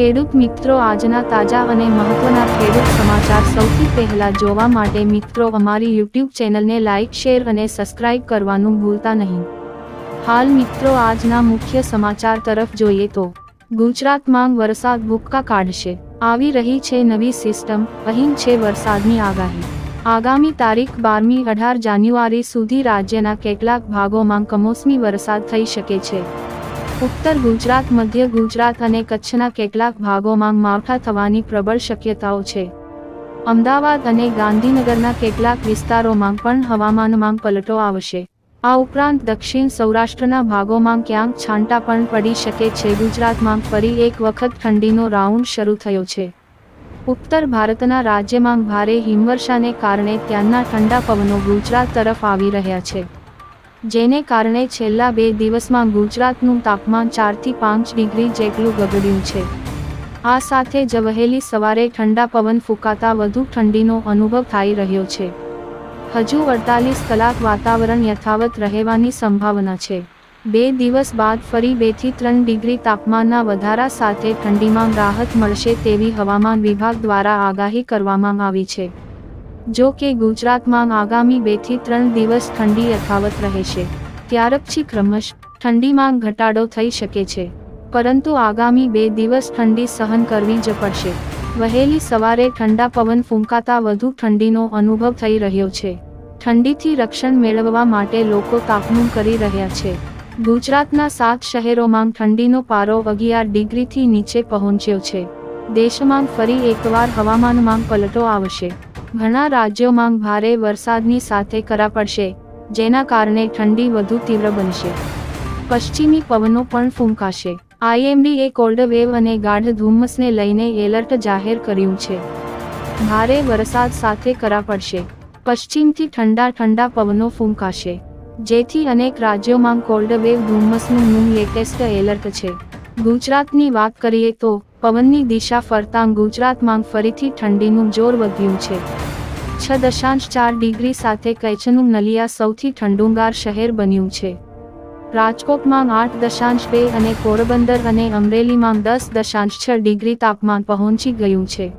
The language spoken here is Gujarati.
ખેડૂત મિત્રો આજના તાજા અને મહત્વના ખેડૂત સમાચાર સૌથી પહેલા જોવા માટે મિત્રો અમારી યુટ્યુબ ચેનલને લાઇક શેર અને સબસ્ક્રાઇબ કરવાનું ભૂલતા નહીં. હાલ મિત્રો આજના મુખ્ય સમાચાર તરફ જોઈએ તો, ગુજરાતમાં વરસાદ ભૂક્કા કાઢશે. આવી રહી છે નવી સિસ્ટમ, અહીં છે વરસાદની આગાહી. આગામી તારીખ બારમી અઢાર જાન્યુઆરી સુધી રાજ્યના કેટલાક ભાગોમાં કમોસમી વરસાદ થઈ શકે છે. ઉત્તર ગુજરાત, મધ્ય ગુજરાત અને કચ્છના કેટલાક ભાગોમાં માવઠા થવાની પ્રબળ શક્યતાઓ છે. અમદાવાદ અને ગાંધીનગરના કેટલાક વિસ્તારોમાં પણ હવામાનમાં પલટો આવશે. આ ઉપરાંત દક્ષિણ સૌરાષ્ટ્રના ભાગોમાં ક્યાંક છાંટા પણ પડી શકે છે. ગુજરાતમાં ફરી એક વખત ઠંડીનો રાઉન્ડ શરૂ થયો છે. ઉત્તર ભારતના રાજ્યમાં ભારે હિમવર્ષાને કારણે ત્યાંના ઠંડા પવનો ગુજરાત તરફ આવી રહ્યા છે. જેને કારણે છેલ્લા બે દિવસમાં ગુજરાતનું તાપમાન ચારથી પાંચ ડિગ્રી જેટલું ગગડ્યું છે. આ સાથે જ વહેલી સવારે ઠંડા પવન ફૂંકાતા વધુ ઠંડીનો અનુભવ થઈ રહ્યો છે. હજુ અડતાલીસ કલાક વાતાવરણ યથાવત રહેવાની સંભાવના છે. બે દિવસ બાદ ફરી બેથી ત્રણ ડિગ્રી તાપમાનના વધારા સાથે ઠંડીમાં રાહત મળશે તેવી હવામાન વિભાગ દ્વારા આગાહી કરવામાં આવી છે. જો કે ગુજરાતમાં આગામી બેથી ત્રણ દિવસ ઠંડી યથાવત રહેશે. ત્યાર પછી ક્રમશ ઠંડીમાં ઘટાડો થઈ શકે છે. પરંતુ આગામી બે દિવસ ઠંડી સહન કરવી જ પડશે. વહેલી સવારે ઠંડા પવન ફૂંકાતા વધુ ઠંડીનો અનુભવ થઈ રહ્યો છે. ઠંડીથી રક્ષણ મેળવવા માટે લોકો તાપનું કરી રહ્યા છે. ગુજરાતના સાત શહેરોમાં ઠંડીનો પારો અગિયાર ડિગ્રીથી નીચે પહોંચ્યો છે. દેશમાં ફરી એકવાર હવામાનમાં પલટો આવશે. ઘણા રાજ્યોમાં ભારે વરસાદની સાથે કરા પડશે, જેના કારણે ઠંડી વધુ તીવ્ર બનશે. પશ્ચિમી પવનો પણ ફૂંકાશે. આઈએમડીએ કોલ્ડ વેવ અને ગાઢ ધુમ્મસને લઈને એલર્ટ જાહેર કર્યું છે. ભારે વરસાદ સાથે કરા પડશે. પશ્ચિમથી ઠંડા ઠંડા પવનો ફૂંકાશે. જેથી અનેક રાજ્યોમાં કોલ્ડ વેવ ધુમ્મસનું નું લેટેસ્ટ એલર્ટ છે. ગુજરાતની વાત કરીએ તો પવનની દિશા ફરતાં ગુજરાતમાં ફરીથી ઠંડીનું જોર વધ્યું છે. છ દશાંશ ચાર ડિગ્રી સાથે કચ્છનું નલિયા સૌથી ઠંડુંગાર શહેર બન્યું છે. રાજકોટમાં આઠ દશાંશ બે અને પોરબંદર અને અમરેલીમાં દસ દશાંશ છ ડિગ્રી તાપમાન પહોંચી ગયું છે.